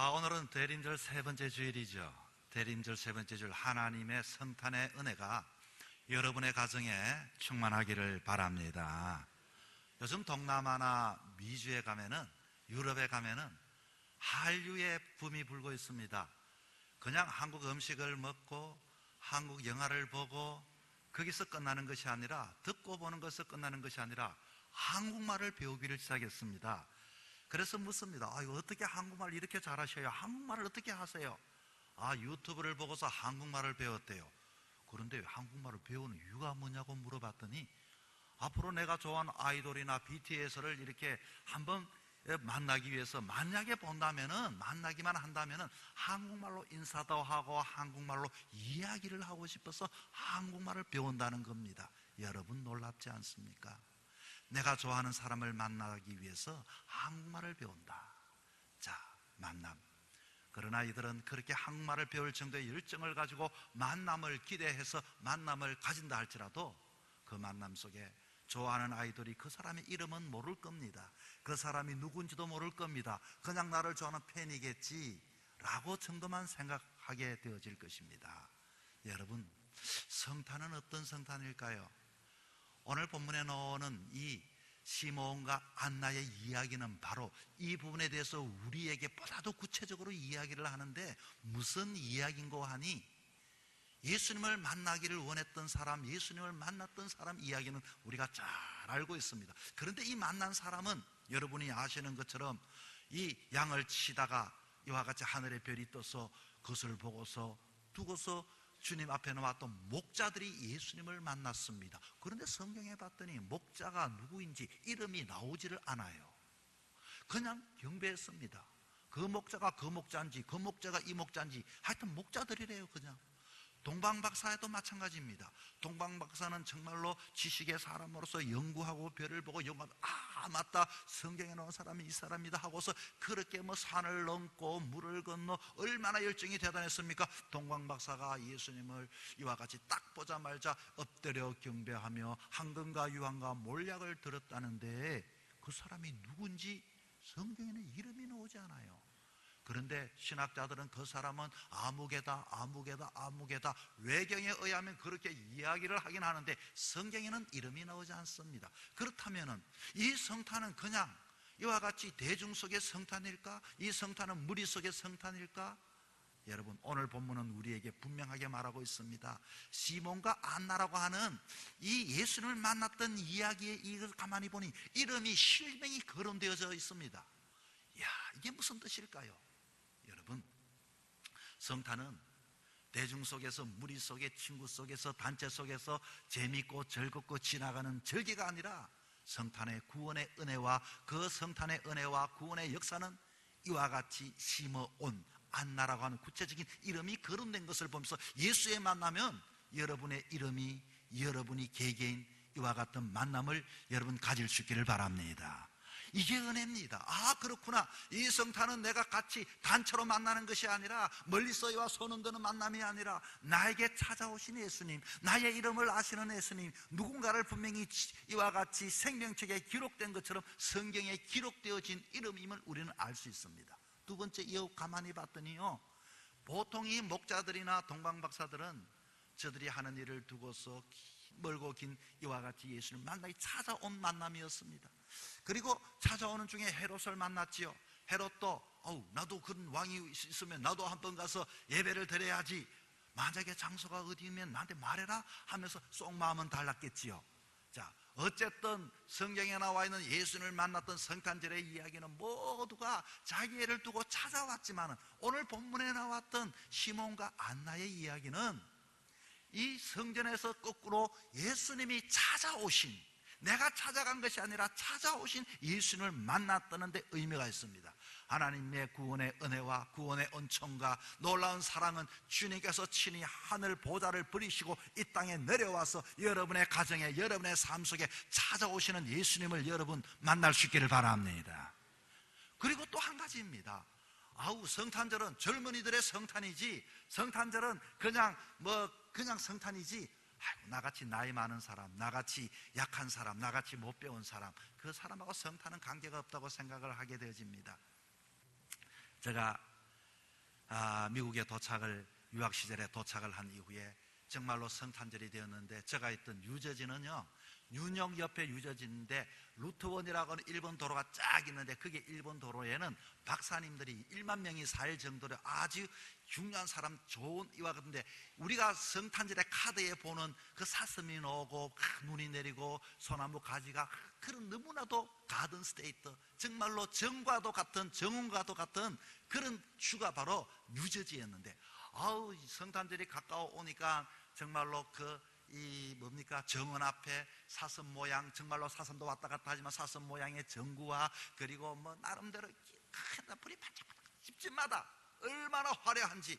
아, 오늘은 대림절 세 번째 주일이죠. 대림절 세 번째 주일 하나님의 성탄의 은혜가 여러분의 가정에 충만하기를 바랍니다. 요즘 동남아나 미주에 가면은 유럽에 가면은 한류의 붐이 불고 있습니다. 그냥 한국 음식을 먹고 한국 영화를 보고 거기서 끝나는 것이 아니라 듣고 보는 것에서 끝나는 것이 아니라 한국말을 배우기를 시작했습니다. 그래서 묻습니다. 아, 이거 어떻게 한국말 이렇게 잘하셔요? 한국말을 어떻게 하세요? 아, 유튜브를 보고서 한국말을 배웠대요. 그런데 한국말을 배우는 이유가 뭐냐고 물어봤더니 앞으로 내가 좋아하는 아이돌이나 BTS를 이렇게 한번 만나기 위해서 만약에 본다면은 만나기만 한다면은 한국말로 인사도 하고 한국말로 이야기를 하고 싶어서 한국말을 배운다는 겁니다. 여러분 놀랍지 않습니까? 내가 좋아하는 사람을 만나기 위해서 한국말을 배운다. 자, 만남. 그러나 이들은 그렇게 한국말을 배울 정도의 열정을 가지고 만남을 기대해서 만남을 가진다 할지라도 그 만남 속에 좋아하는 아이돌이 그 사람의 이름은 모를 겁니다. 그 사람이 누군지도 모를 겁니다. 그냥 나를 좋아하는 팬이겠지. 라고 정도만 생각하게 되어질 것입니다. 여러분, 성탄은 어떤 성탄일까요? 오늘 본문에 나오는 이 시몬과 안나의 이야기는 바로 이 부분에 대해서 우리에게 보다도 구체적으로 이야기를 하는데 무슨 이야기인고 하니 예수님을 만나기를 원했던 사람, 예수님을 만났던 사람 이야기는 우리가 잘 알고 있습니다. 그런데 이 만난 사람은 여러분이 아시는 것처럼 이 양을 치다가 이와 같이 하늘의 별이 떠서 그것을 보고서 두고서 주님 앞에 나왔던 목자들이 예수님을 만났습니다. 그런데 성경에 봤더니 목자가 누구인지 이름이 나오지를 않아요. 그냥 경배했습니다. 그 목자가 그 목자인지 그 목자가 이 목자인지 하여튼 목자들이래요 그냥 동방박사에도 마찬가지입니다. 동방박사는 정말로 지식의 사람으로서 연구하고 별을 보고 연구하면 아 맞다 성경에 나온 사람이 이 사람이다 하고서 그렇게 뭐 산을 넘고 물을 건너 얼마나 열정이 대단했습니까? 동방박사가 예수님을 이와 같이 딱 보자말자 엎드려 경배하며 한금과 유황과 몰약을 들었다는데 그 사람이 누군지 성경에는 이름이 나오지 않아요. 그런데 신학자들은 그 사람은 아무개다, 아무개다, 아무개다 외경에 의하면 그렇게 이야기를 하긴 하는데 성경에는 이름이 나오지 않습니다. 그렇다면은 이 성탄은 그냥 이와 같이 대중 속의 성탄일까? 이 성탄은 무리 속의 성탄일까? 여러분 오늘 본문은 우리에게 분명하게 말하고 있습니다. 시몬과 안나라고 하는 이 예수님을 만났던 이야기에 이걸 가만히 보니 이름이 실명이 거론되어져 있습니다. 야 이게 무슨 뜻일까요? 성탄은 대중 속에서 무리 속에 친구 속에서 단체 속에서 재밌고 즐겁고 지나가는 절기가 아니라 성탄의 구원의 은혜와 그 성탄의 은혜와 구원의 역사는 이와 같이 심어온 안나라고 하는 구체적인 이름이 거론된 것을 보면서 예수에 만나면 여러분의 이름이 여러분이 개개인 이와 같은 만남을 여러분 가질 수 있기를 바랍니다. 이게 은혜입니다. 아, 그렇구나. 이 성탄은 내가 같이 단체로 만나는 것이 아니라 멀리서 이와 손은 드는 만남이 아니라 나에게 찾아오신 예수님, 나의 이름을 아시는 예수님, 누군가를 분명히 이와 같이 생명책에 기록된 것처럼 성경에 기록되어진 이름임을 우리는 알 수 있습니다. 두 번째 이어 가만히 봤더니요. 보통 이 목자들이나 동방 박사들은 저들이 하는 일을 두고서 멀고 긴 이와 같이 예수를 만나기 찾아온 만남이었습니다. 그리고 찾아오는 중에 헤롯을 만났지요. 헤롯도 어우 나도 그런 왕이 있으면 나도 한번 가서 예배를 드려야지. 만약에 장소가 어디면 나한테 말해라 하면서 속 마음은 달랐겠지요. 자, 어쨌든 성경에 나와 있는 예수님을 만났던 성탄절의 이야기는 모두가 자기 애를 두고 찾아왔지만 오늘 본문에 나왔던 시몬과 안나의 이야기는 이 성전에서 거꾸로 예수님이 찾아오신 내가 찾아간 것이 아니라 찾아오신 예수님을 만났다는 데 의미가 있습니다. 하나님의 구원의 은혜와 구원의 은총과 놀라운 사랑은 주님께서 친히 하늘 보좌를 버리시고 이 땅에 내려와서 여러분의 가정에 여러분의 삶 속에 찾아오시는 예수님을 여러분 만날 수 있기를 바랍니다. 그리고 또 한 가지입니다. 아우 성탄절은 젊은이들의 성탄이지 성탄절은 그냥 뭐 그냥 성탄이지 아이고, 나같이 나이 많은 사람, 나같이 약한 사람, 나같이 못 배운 사람, 그 사람하고 성탄은 관계가 없다고 생각을 하게 되어집니다. 제가 아, 미국에 도착을 유학 시절에 도착을 한 이후에 정말로 성탄절이 되었는데 제가 있던 유저지는요 뉴욕 옆에 유저지인데 루트원이라고 하는 일본 도로가 쫙 있는데 그게 일본 도로에는 박사님들이 1만 명이 살 정도로 아주 중요한 사람 좋은 이와 같은데 우리가 성탄절에 카드에 보는 그 사슴이 나오고 크, 눈이 내리고 소나무 가지가 그런 너무나도 가든 스테이트 정말로 정과도 같은 정원과도 같은 그런 주가 바로 뉴저지였는데 아우 이 성탄절이 가까워 오니까 정말로 그 이 뭡니까 정원 앞에 사슴 모양 정말로 사슴도 왔다 갔다 하지만 사슴 모양의 정구와 그리고 뭐 나름대로 큰 불이 반짝반짝 집집마다 얼마나 화려한지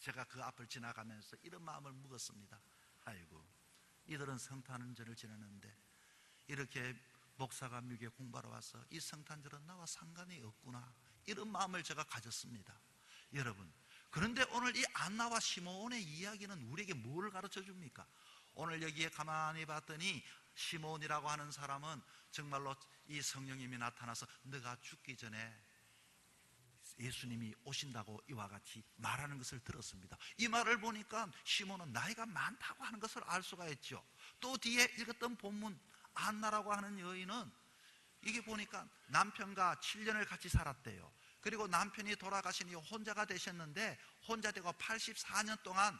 제가 그 앞을 지나가면서 이런 마음을 묵었습니다. 아이고 이들은 성탄절을 지내는데 이렇게 목사가 미국에 공부하러 와서 이 성탄절은 나와 상관이 없구나 이런 마음을 제가 가졌습니다. 여러분 그런데 오늘 이 안나와 시몬의 이야기는 우리에게 뭘 가르쳐 줍니까? 오늘 여기에 가만히 봤더니 시몬이라고 하는 사람은 정말로 이 성령님이 나타나서 너가 죽기 전에 예수님이 오신다고 이와 같이 말하는 것을 들었습니다. 이 말을 보니까 시몬은 나이가 많다고 하는 것을 알 수가 있죠. 또 뒤에 읽었던 본문 안나라고 하는 여인은 이게 보니까 남편과 7년을 같이 살았대요. 그리고 남편이 돌아가시니 혼자가 되셨는데 혼자 되고 84년 동안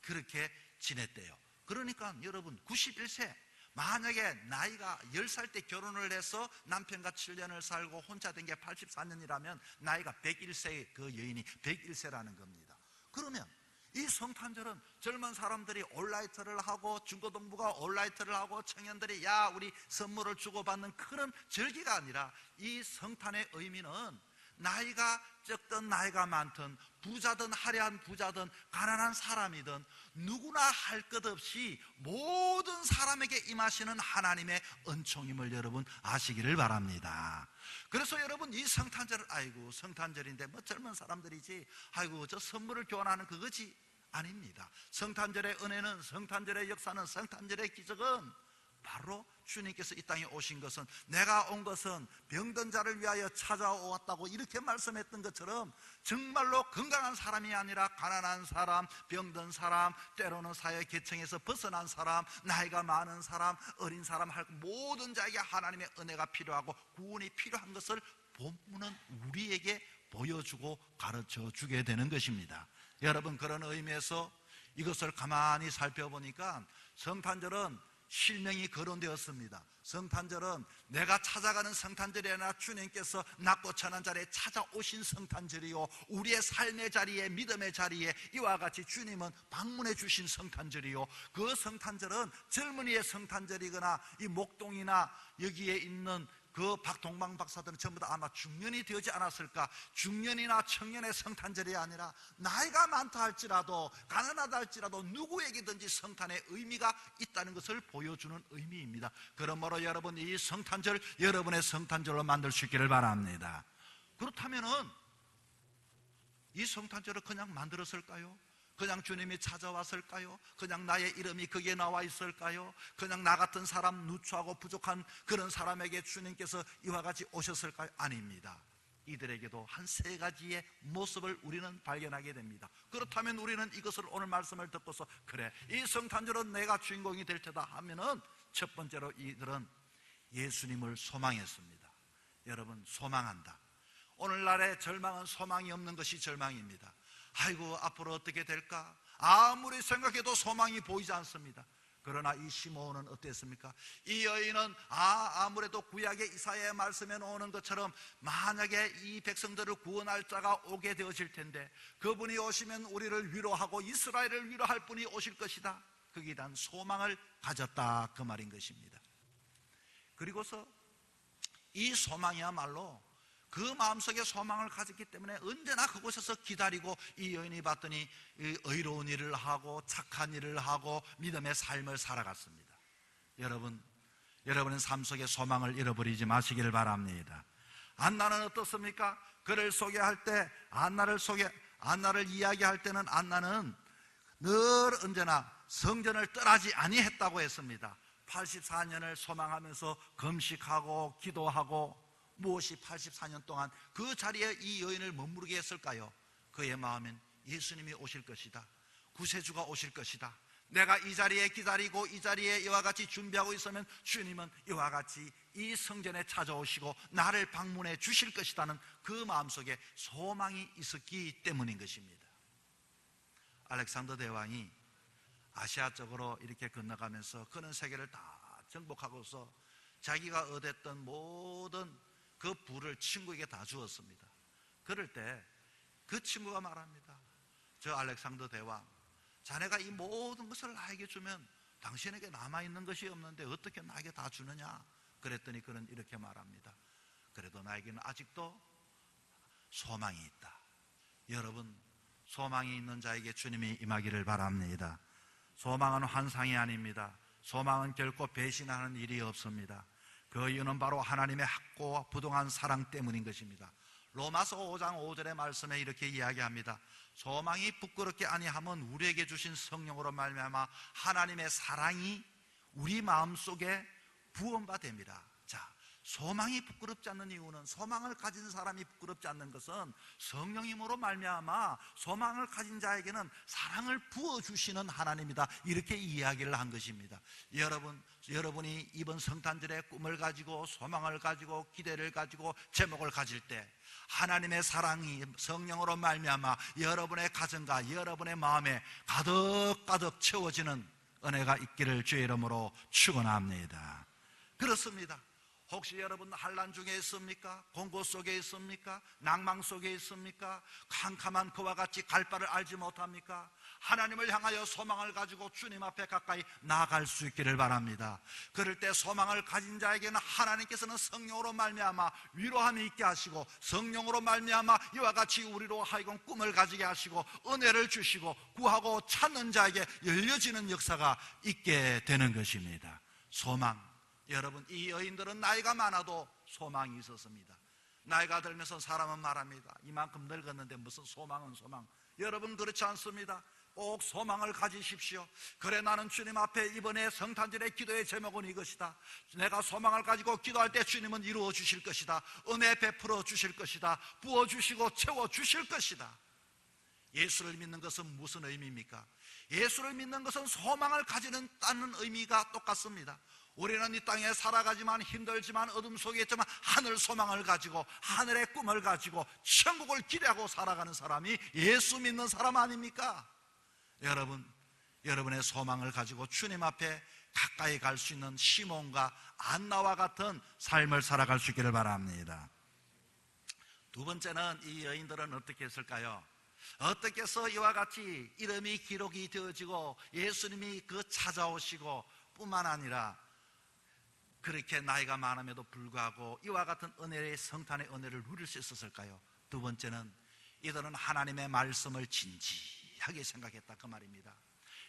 그렇게 지냈대요. 그러니까 여러분 91세 만약에 나이가 10살 때 결혼을 해서 남편과 7년을 살고 혼자 된 게 84년이라면 나이가 101세의 그 여인이 101세라는 겁니다. 그러면 이 성탄절은 젊은 사람들이 올라이트를 하고 중고등부가 올라이트를 하고 청년들이 야 우리 선물을 주고받는 그런 절기가 아니라 이 성탄의 의미는 나이가 적든 나이가 많든 부자든 화려한 부자든 가난한 사람이든 누구나 할 것 없이 모든 사람에게 임하시는 하나님의 은총임을 여러분 아시기를 바랍니다. 그래서 여러분 이 성탄절 아이고 성탄절인데 뭐 젊은 사람들이지 아이고 저 선물을 교환하는 그거지 아닙니다. 성탄절의 은혜는 성탄절의 역사는 성탄절의 기적은 바로 주님께서 이 땅에 오신 것은 내가 온 것은 병든 자를 위하여 찾아왔다고 이렇게 말씀했던 것처럼 정말로 건강한 사람이 아니라 가난한 사람, 병든 사람, 때로는 사회 계층에서 벗어난 사람, 나이가 많은 사람, 어린 사람 할 모든 자에게 하나님의 은혜가 필요하고 구원이 필요한 것을 본문은 우리에게 보여주고 가르쳐 주게 되는 것입니다. 여러분 그런 의미에서 이것을 가만히 살펴보니까 성탄절은 실명이 거론되었습니다. 성탄절은 내가 찾아가는 성탄절이 아니라 주님께서 낮고 천한 자리에 찾아오신 성탄절이요. 우리의 삶의 자리에, 믿음의 자리에 이와 같이 주님은 방문해 주신 성탄절이요. 그 성탄절은 젊은이의 성탄절이거나 이 목동이나 여기에 있는 그 박동방 박사들은 전부 다 아마 중년이 되지 않았을까? 중년이나 청년의 성탄절이 아니라 나이가 많다 할지라도 가난하다 할지라도 누구에게든지 성탄의 의미가 있다는 것을 보여주는 의미입니다. 그러므로 여러분 이 성탄절 여러분의 성탄절로 만들 수 있기를 바랍니다. 그렇다면은 이 성탄절을 그냥 만들었을까요? 그냥 주님이 찾아왔을까요? 그냥 나의 이름이 거기에 나와 있을까요? 그냥 나 같은 사람 누추하고 부족한 그런 사람에게 주님께서 이와 같이 오셨을까요? 아닙니다. 이들에게도 한 세 가지의 모습을 우리는 발견하게 됩니다. 그렇다면 우리는 이것을 오늘 말씀을 듣고서 그래 이 성탄절은 내가 주인공이 될 테다 하면은 첫 번째로 이들은 예수님을 소망했습니다. 여러분 소망한다. 오늘날의 절망은 소망이 없는 것이 절망입니다. 아이고 앞으로 어떻게 될까? 아무리 생각해도 소망이 보이지 않습니다. 그러나 이 시몬은 어땠습니까? 이 여인은 아 아무래도 구약의 이사야의 말씀에 나오는 것처럼 만약에 이 백성들을 구원할 자가 오게 되어질 텐데 그분이 오시면 우리를 위로하고 이스라엘을 위로할 분이 오실 것이다. 거기에 대한 소망을 가졌다 그 말인 것입니다. 그리고서 이 소망이야말로 그 마음속에 소망을 가졌기 때문에 언제나 그곳에서 기다리고 이 여인이 봤더니 의로운 일을 하고 착한 일을 하고 믿음의 삶을 살아갔습니다. 여러분, 여러분의 삶 속에 소망을 잃어버리지 마시기를 바랍니다. 안나는 어떻습니까? 그를 소개할 때 안나를 소개 안나를 이야기할 때는 안나는 늘 언제나 성전을 떠나지 아니했다고 했습니다. 84년을 소망하면서 금식하고 기도하고 무엇이 84년 동안 그 자리에 이 여인을 머무르게 했을까요? 그의 마음엔 예수님이 오실 것이다. 구세주가 오실 것이다. 내가 이 자리에 기다리고 이 자리에 이와 같이 준비하고 있으면 주님은 이와 같이 이 성전에 찾아오시고 나를 방문해 주실 것이라는 그 마음속에 소망이 있었기 때문인 것입니다. 알렉산더 대왕이 아시아 쪽으로 이렇게 건너가면서 그런 세계를 다 정복하고서 자기가 얻었던 모든 그 부를 친구에게 다 주었습니다. 그럴 때 그 친구가 말합니다. 저 알렉산더 대왕, 자네가 이 모든 것을 나에게 주면 당신에게 남아있는 것이 없는데 어떻게 나에게 다 주느냐? 그랬더니 그는 이렇게 말합니다. 그래도 나에게는 아직도 소망이 있다. 여러분, 소망이 있는 자에게 주님이 임하기를 바랍니다. 소망은 환상이 아닙니다. 소망은 결코 배신하는 일이 없습니다. 그 이유는 바로 하나님의 학고와 부동한 사랑 때문인 것입니다. 로마서 5장 5절의 말씀에 이렇게 이야기합니다. 소망이 부끄럽게 아니하면 우리에게 주신 성령으로 말미암아 하나님의 사랑이 우리 마음 속에 부원바 됩니다. 자, 소망이 부끄럽지 않는 이유는 소망을 가진 사람이 부끄럽지 않는 것은 성령님으로 말미암아 소망을 가진 자에게는 사랑을 부어 주시는 하나님이다. 이렇게 이야기를 한 것입니다. 여러분, 여러분이 이번 성탄절에 꿈을 가지고 소망을 가지고 기대를 가지고 제목을 가질 때 하나님의 사랑이 성령으로 말미암아 여러분의 가정과 여러분의 마음에 가득 가득 채워지는 은혜가 있기를 주의 이름으로 축원합니다. 그렇습니다. 혹시 여러분 환란 중에 있습니까? 공고 속에 있습니까? 낭망 속에 있습니까? 캄캄한 그와 같이 갈 바를 알지 못합니까? 하나님을 향하여 소망을 가지고 주님 앞에 가까이 나아갈 수 있기를 바랍니다. 그럴 때 소망을 가진 자에게는 하나님께서는 성령으로 말미암아 위로함이 있게 하시고 성령으로 말미암아 이와 같이 우리로 하여금 꿈을 가지게 하시고 은혜를 주시고 구하고 찾는 자에게 열려지는 역사가 있게 되는 것입니다. 소망 여러분 이 여인들은 나이가 많아도 소망이 있었습니다. 나이가 들면서 사람은 말합니다. 이만큼 늙었는데 무슨 소망은 소망. 여러분 그렇지 않습니다. 꼭 소망을 가지십시오. 그래 나는 주님 앞에 이번에 성탄절의 기도의 제목은 이것이다. 내가 소망을 가지고 기도할 때 주님은 이루어 주실 것이다. 은혜 베풀어 주실 것이다. 부어 주시고 채워 주실 것이다. 예수를 믿는 것은 무슨 의미입니까? 예수를 믿는 것은 소망을 가지는 다는 의미가 똑같습니다. 우리는 이 땅에 살아가지만 힘들지만 어둠 속에 있지만 하늘 소망을 가지고 하늘의 꿈을 가지고 천국을 기대하고 살아가는 사람이 예수 믿는 사람 아닙니까? 여러분, 여러분의 소망을 가지고 주님 앞에 가까이 갈 수 있는 시몬과 안나와 같은 삶을 살아갈 수 있기를 바랍니다. 두 번째는 이 여인들은 어떻게 했을까요? 어떻게 해서 이와 같이 이름이 기록이 되어지고 예수님이 그 찾아오시고 뿐만 아니라 그렇게 나이가 많음에도 불구하고 이와 같은 은혜의 성탄의 은혜를 누릴 수 있었을까요? 두 번째는 이들은 하나님의 말씀을 진지하게 생각했다 그 말입니다.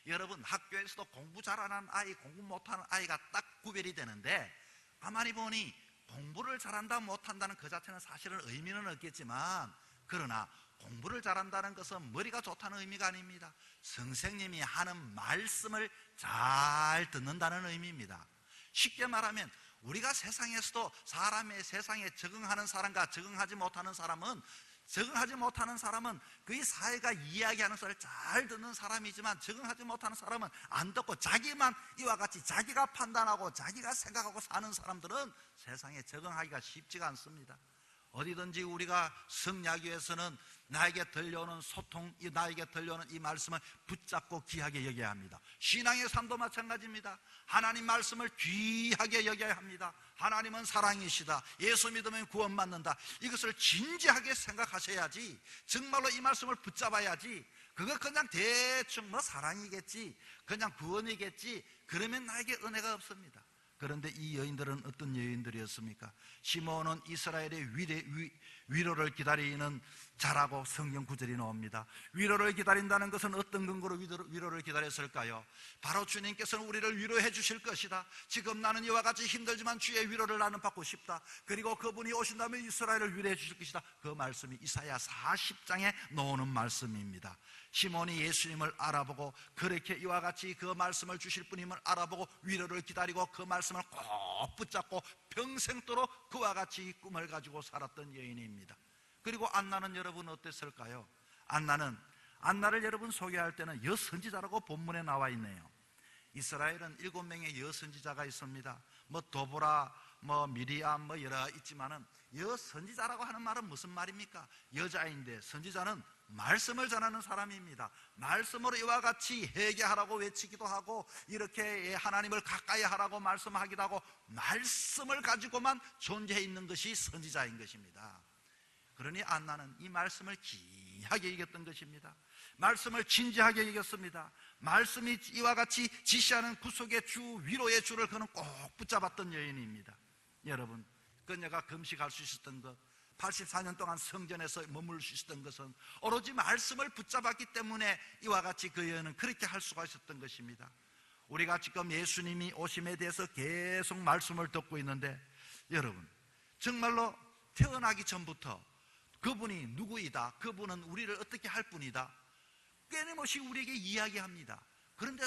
여러분 학교에서도 공부 잘하는 아이, 공부 못하는 아이가 딱 구별이 되는데 가만히 보니 공부를 잘한다 못한다는 그 자체는 사실은 의미는 없겠지만 그러나 공부를 잘한다는 것은 머리가 좋다는 의미가 아닙니다. 선생님이 하는 말씀을 잘 듣는다는 의미입니다. 쉽게 말하면 우리가 세상에서도 사람의 세상에 적응하는 사람과 적응하지 못하는 사람은 적응하지 못하는 사람은 그의 사회가 이야기하는 소리를 잘 듣는 사람이지만 적응하지 못하는 사람은 안 듣고 자기만 이와 같이 자기가 판단하고 자기가 생각하고 사는 사람들은 세상에 적응하기가 쉽지가 않습니다. 어디든지 우리가 승리하기 위해서는 나에게 들려오는 소통, 나에게 들려오는 이 말씀을 붙잡고 귀하게 여겨야 합니다. 신앙의 삶도 마찬가지입니다. 하나님 말씀을 귀하게 여겨야 합니다. 하나님은 사랑이시다. 예수 믿으면 구원받는다. 이것을 진지하게 생각하셔야지. 정말로 이 말씀을 붙잡아야지. 그거 그냥 대충 뭐 사랑이겠지. 그냥 구원이겠지. 그러면 나에게 은혜가 없습니다. 그런데 이 여인들은 어떤 여인들이었습니까? 시몬은 이스라엘의 위대, 위, 위로를 기다리는 자라고 성경 구절이 나옵니다. 위로를 기다린다는 것은 어떤 근거로 위로 를 기다렸을까요? 바로 주님께서는 우리를 위로해 주실 것이다. 지금 나는 이와 같이 힘들지만 주의 위로를 나는 받고 싶다. 그리고 그분이 오신다면 이스라엘을 위로해 주실 것이다. 그 말씀이 이사야 40장에 나오는 말씀입니다. 시몬이 예수님을 알아보고 그렇게 이와 같이 그 말씀을 주실 분임을 알아보고 위로를 기다리고 그 말씀을 꼭 붙잡고 평생도록 그와 같이 꿈을 가지고 살았던 여인입니다. 그리고 안나는 여러분 어땠을까요? 안나는 안나를 여러분 소개할 때는 여선지자라고 본문에 나와 있네요. 이스라엘은 일곱 명의 여선지자가 있습니다. 뭐 도보라, 뭐 미리암, 뭐 여러 있지만은 여선지자라고 하는 말은 무슨 말입니까? 여자인데 선지자는 말씀을 전하는 사람입니다. 말씀으로 이와 같이 회개하라고 외치기도 하고 이렇게 하나님을 가까이 하라고 말씀하기도 하고 말씀을 가지고만 존재해 있는 것이 선지자인 것입니다. 그러니 안나는 이 말씀을 귀하게 이겼던 것입니다. 말씀을 진지하게 이겼습니다. 말씀이 이와 같이 지시하는 구속의 주, 위로의 주를 그는 꼭 붙잡았던 여인입니다. 여러분, 그녀가 금식할 수 있었던 것, 84년 동안 성전에서 머물 수 있었던 것은 오로지 말씀을 붙잡았기 때문에 이와 같이 그 여인은 그렇게 할 수가 있었던 것입니다. 우리가 지금 예수님이 오심에 대해서 계속 말씀을 듣고 있는데 여러분, 정말로 태어나기 전부터 그분이 누구이다. 그분은 우리를 어떻게 할 분이다. 끊임없이 우리에게 이야기합니다. 그런데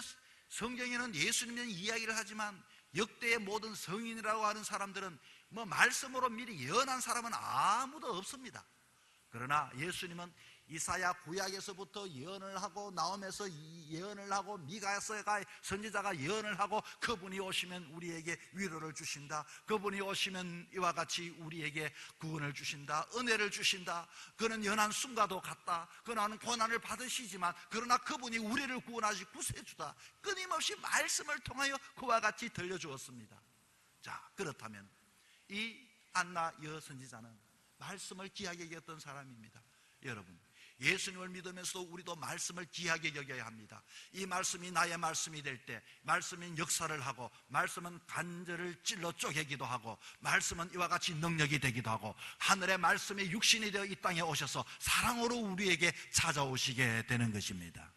성경에는 예수님은 이야기를 하지만 역대의 모든 성인이라고 하는 사람들은 뭐 말씀으로 미리 예언한 사람은 아무도 없습니다. 그러나 예수님은 이사야 구약에서부터 예언을 하고 나옴에서 예언을 하고 미가서가 선지자가 예언을 하고 그분이 오시면 우리에게 위로를 주신다. 그분이 오시면 이와 같이 우리에게 구원을 주신다. 은혜를 주신다. 그는 연한 순가도 같다. 그는 고난을 받으시지만 그러나 그분이 우리를 구원하시 구세주다. 끊임없이 말씀을 통하여 그와 같이 들려주었습니다. 자, 그렇다면 이 안나 여선지자는 말씀을 귀하게 여겼던 사람입니다. 여러분, 예수님을 믿으면서도 우리도 말씀을 귀하게 여겨야 합니다. 이 말씀이 나의 말씀이 될 때, 말씀은 역사를 하고, 말씀은 간절을 찔러 쪼개기도 하고, 말씀은 이와 같이 능력이 되기도 하고, 하늘의 말씀이 육신이 되어 이 땅에 오셔서 사랑으로 우리에게 찾아오시게 되는 것입니다.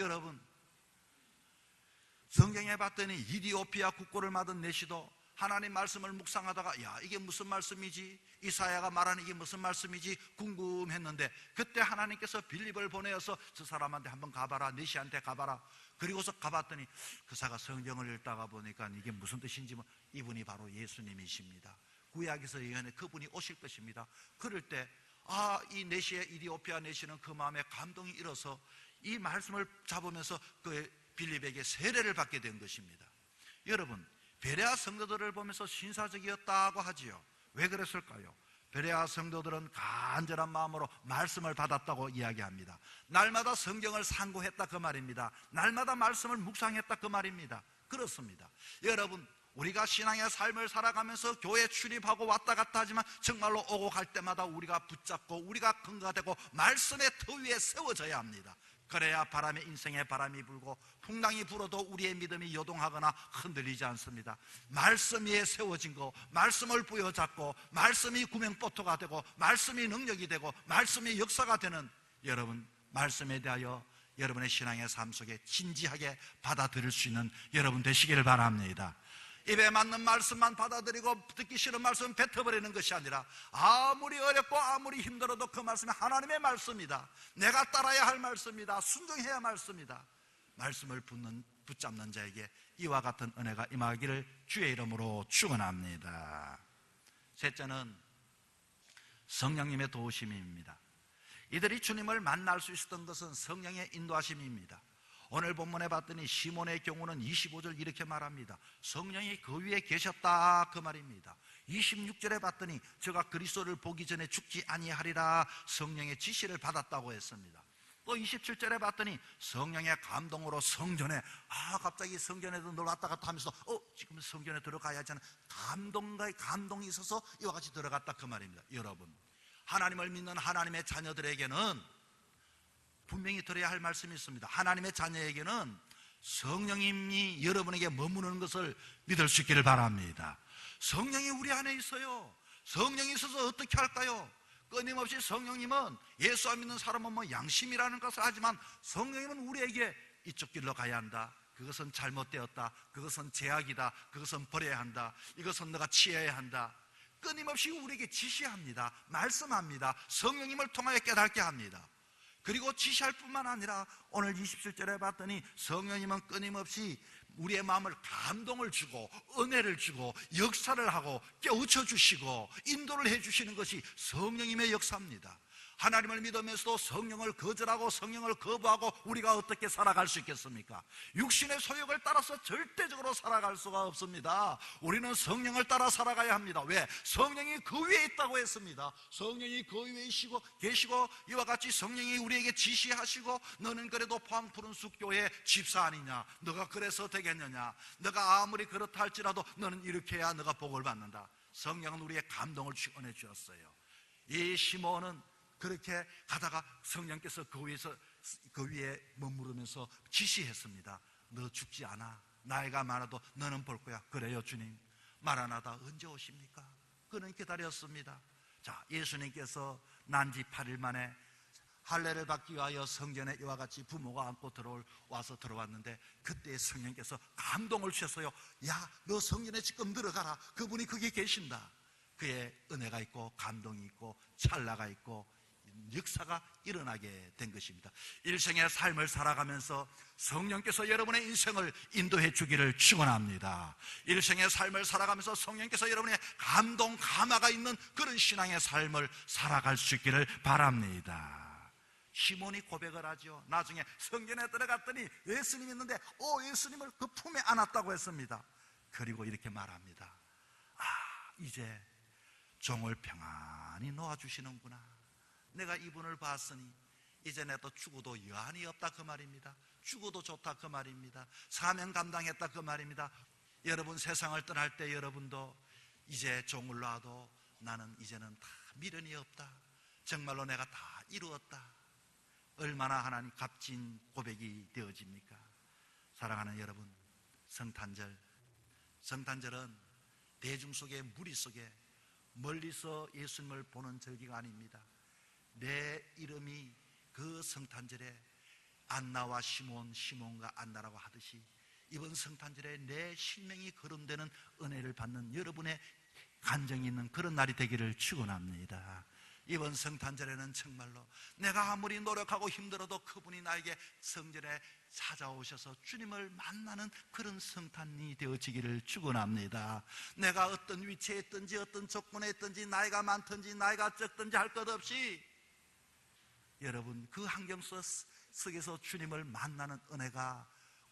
여러분, 성경에 봤더니 이디오피아 국고를 맡은 내시도 하나님 말씀을 묵상하다가 야 이게 무슨 말씀이지? 이사야가 말하는 이게 무슨 말씀이지? 궁금했는데 그때 하나님께서 빌립을 보내어서 저 사람한테 한번 가봐라 네시한테 가봐라. 그리고서 가봤더니 그사가 성경을 읽다가 보니까 이게 무슨 뜻인지 뭐 이분이 바로 예수님이십니다. 구약에서 예언해 그분이 오실 것입니다. 그럴 때 아, 이 네시의 이디오피아 네시는 그 마음에 감동이 일어서 이 말씀을 잡으면서 그 빌립에게 세례를 받게 된 것입니다. 여러분, 베레아 성도들을 보면서 신사적이었다고 하지요. 왜 그랬을까요? 베레아 성도들은 간절한 마음으로 말씀을 받았다고 이야기합니다. 날마다 성경을 상고했다 그 말입니다. 날마다 말씀을 묵상했다 그 말입니다. 그렇습니다. 여러분, 우리가 신앙의 삶을 살아가면서 교회 출입하고 왔다 갔다 하지만 정말로 오고 갈 때마다 우리가 붙잡고 우리가 근거되고 말씀의 터 위에 세워져야 합니다. 그래야 바람에 인생의 바람이 불고 풍랑이 불어도 우리의 믿음이 요동하거나 흔들리지 않습니다. 말씀 위에 세워진 거, 말씀을 부여잡고 말씀이 구명보토가 되고 말씀이 능력이 되고 말씀이 역사가 되는 여러분 말씀에 대하여 여러분의 신앙의 삶 속에 진지하게 받아들일 수 있는 여러분 되시기를 바랍니다. 입에 맞는 말씀만 받아들이고 듣기 싫은 말씀 뱉어버리는 것이 아니라 아무리 어렵고 아무리 힘들어도 그 말씀이 하나님의 말씀이다. 내가 따라야 할 말씀이다. 순종해야 할 말씀이다. 말씀을 붙는, 붙잡는 자에게 이와 같은 은혜가 임하기를 주의 이름으로 축원합니다. 셋째는 성령님의 도우심입니다. 이들이 주님을 만날 수 있었던 것은 성령의 인도하심입니다. 오늘 본문에 봤더니 시몬의 경우는 25절 이렇게 말합니다. 성령이 그 위에 계셨다 그 말입니다. 26절에 봤더니 저가 그리스도를 보기 전에 죽지 아니하리라 성령의 지시를 받았다고 했습니다. 또 27절에 봤더니 성령의 감동으로 성전에 아 갑자기 성전에도 놀았다 갔다 하면서 어 지금 성전에 들어가야지 하는 감동과 감동이 있어서 이와 같이 들어갔다 그 말입니다. 여러분 하나님을 믿는 하나님의 자녀들에게는 분명히 들어야 할 말씀이 있습니다. 하나님의 자녀에게는 성령님이 여러분에게 머무는 것을 믿을 수 있기를 바랍니다. 성령이 우리 안에 있어요. 성령이 있어서 어떻게 할까요? 끊임없이 성령님은 예수 안 믿는 사람은 뭐 양심이라는 것을 하지만 성령님은 우리에게 이쪽 길로 가야 한다. 그것은 잘못되었다. 그것은 제약이다. 그것은 버려야 한다. 이것은 너가 취해야 한다. 끊임없이 우리에게 지시합니다. 말씀합니다. 성령님을 통하여 깨닫게 합니다. 그리고 지시할 뿐만 아니라 오늘 27절에 봤더니 성령님은 끊임없이 우리의 마음을 감동을 주고 은혜를 주고 역사를 하고 깨우쳐 주시고 인도를 해 주시는 것이 성령님의 역사입니다. 하나님을 믿으면서도 성령을 거절하고 성령을 거부하고 우리가 어떻게 살아갈 수 있겠습니까? 육신의 소욕을 따라서 절대적으로 살아갈 수가 없습니다. 우리는 성령을 따라 살아가야 합니다. 왜? 성령이 그 위에 있다고 했습니다. 성령이 그 위에 계시고, 계시고 이와 같이 성령이 우리에게 지시하시고 너는 그래도 포항 푸른 숲교회 집사 아니냐? 너가 그래서 되겠느냐? 너가 아무리 그렇다 할지라도 너는 이렇게 해야 너가 복을 받는다. 성령은 우리의 감동을 주원해 주었어요. 이 시몬은 그렇게 가다가 성령께서 그 위에서 그 위에 머무르면서 지시했습니다. 너 죽지 않아. 나이가 많아도 너는 볼 거야. 그래요, 주님. 마라나다 언제 오십니까? 그는 기다렸습니다. 자, 예수님께서 난지 8일 만에 할례를 받기 위하여 성전에 이와 같이 부모가 안고 들어올 와서 들어왔는데 그때 성령께서 감동을 주셨어요. 야, 너 성전에 지금 들어가라. 그분이 거기 계신다. 그의 은혜가 있고 감동이 있고 찰나가 있고 역사가 일어나게 된 것입니다. 일생의 삶을 살아가면서 성령께서 여러분의 인생을 인도해 주기를 축원합니다. 일생의 삶을 살아가면서 성령께서 여러분의 감동 감화가 있는 그런 신앙의 삶을 살아갈 수 있기를 바랍니다. 시몬이 고백을 하죠. 나중에 성전에 들어갔더니 예수님 있는데 오 예수님을 그 품에 안았다고 했습니다. 그리고 이렇게 말합니다. 아 이제 종을 평안히 놓아주시는구나. 내가 이분을 봤으니 이제 내도 죽어도 여한이 없다 그 말입니다. 죽어도 좋다 그 말입니다. 사명 감당했다 그 말입니다. 여러분 세상을 떠날 때 여러분도 이제 종을 놔도 나는 이제는 다 미련이 없다. 정말로 내가 다 이루었다. 얼마나 하나님 값진 고백이 되어집니까? 사랑하는 여러분, 성탄절. 성탄절은 대중 속에 무리 속에 멀리서 예수님을 보는 절기가 아닙니다. 내 이름이 그 성탄절에 안나와 시몬, 시몬과 안나라고 하듯이 이번 성탄절에 내 실명이 거름되는 은혜를 받는 여러분의 간정이 있는 그런 날이 되기를 축원합니다. 이번 성탄절에는 정말로 내가 아무리 노력하고 힘들어도 그분이 나에게 성전에 찾아오셔서 주님을 만나는 그런 성탄이 되어지기를 축원합니다. 내가 어떤 위치에 있든지 어떤 조건에 있든지 나이가 많든지 나이가 적든지 할 것 없이 여러분 그 환경 속- 속에서 주님을 만나는 은혜가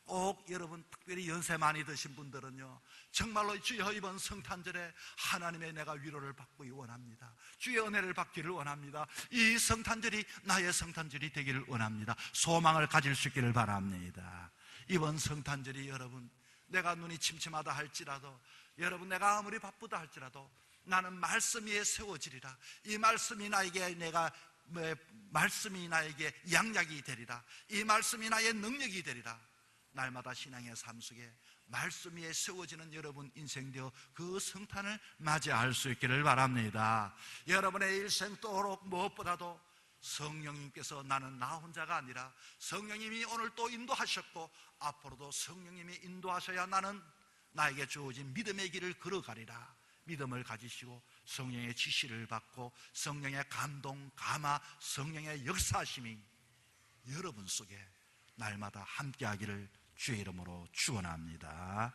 꼭 여러분 특별히 연세 많이 드신 분들은요 정말로 주여 이번 성탄절에 하나님의 내가 위로를 받기 원합니다. 주의 은혜를 받기를 원합니다. 이 성탄절이 나의 성탄절이 되기를 원합니다. 소망을 가질 수 있기를 바랍니다. 이번 성탄절이 여러분 내가 눈이 침침하다 할지라도 여러분 내가 아무리 바쁘다 할지라도 나는 말씀 위에 세워지리라. 이 말씀이 나에게 내가 뭐, 말씀이 나에게 양약이 되리라. 이 말씀이 나의 능력이 되리라. 날마다 신앙의 삶 속에 말씀 위에 세워지는 여러분 인생 되어 그 성탄을 맞이할 수 있기를 바랍니다. 여러분의 일생 또록 무엇보다도 성령님께서 나는 나 혼자가 아니라 성령님이 오늘 또 인도하셨고 앞으로도 성령님이 인도하셔야 나는 나에게 주어진 믿음의 길을 걸어가리라. 믿음을 가지시고 성령의 지시를 받고 성령의 감동, 감화, 성령의 역사심이 여러분 속에 날마다 함께하기를 주의 이름으로 축원합니다.